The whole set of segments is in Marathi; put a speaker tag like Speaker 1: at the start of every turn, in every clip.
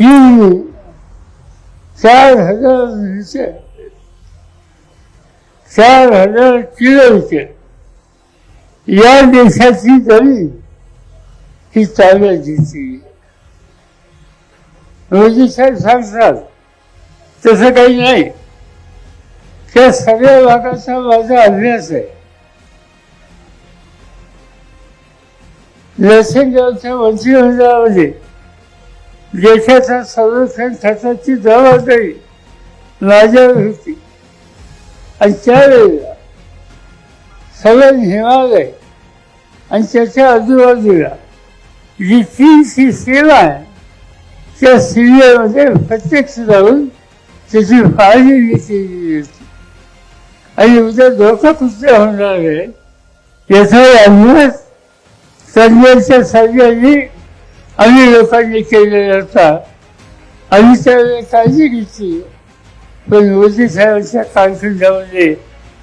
Speaker 1: ही चार हजार लिटर चार हजार किलोचे या देशाची जमीन ही ताब्यात रोजी मोदी साहेब सांगतात तसं काही नाही. त्या सगळ्या भागाचा माझा अभ्यास आहे. लसेंगावच्या मंत्रिमंडळामध्ये देशाच्या संरक्षण खात्याची जबाबदारी माझ्यावर होती. आणि त्यावेळेला सगळं हिमालय आणि त्याच्या आजूबाजूला जी तीनची सेवा आहे त्या सीमेमध्ये प्रत्यक्ष जाऊन त्याची फाळणी केली होती. आणि उद्या धोका कुठे होणार आहे याचा अभ्यास तज्ञांच्या सगळ्यांनी आम्ही लोकांनी केलेला होता. आम्ही त्यावेळेला काळजी घेतली पण मोदी साहेबांच्या कारखंडामध्ये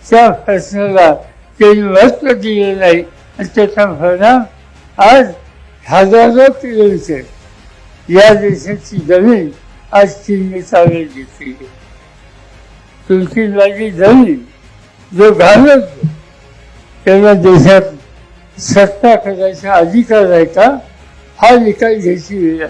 Speaker 1: त्या प्रश्नाला त्यांनी महत्त्व दिलं नाही. आणि त्याचा परिणाम आज हजारो किलोमीटर या देशाची जमीन आज चीनने ताब्यात घेतली तुमची माझी जमीन जो घालत त्यांना देशात सत्ता करायचा अधिकार आहे का? 还有你跟谁去？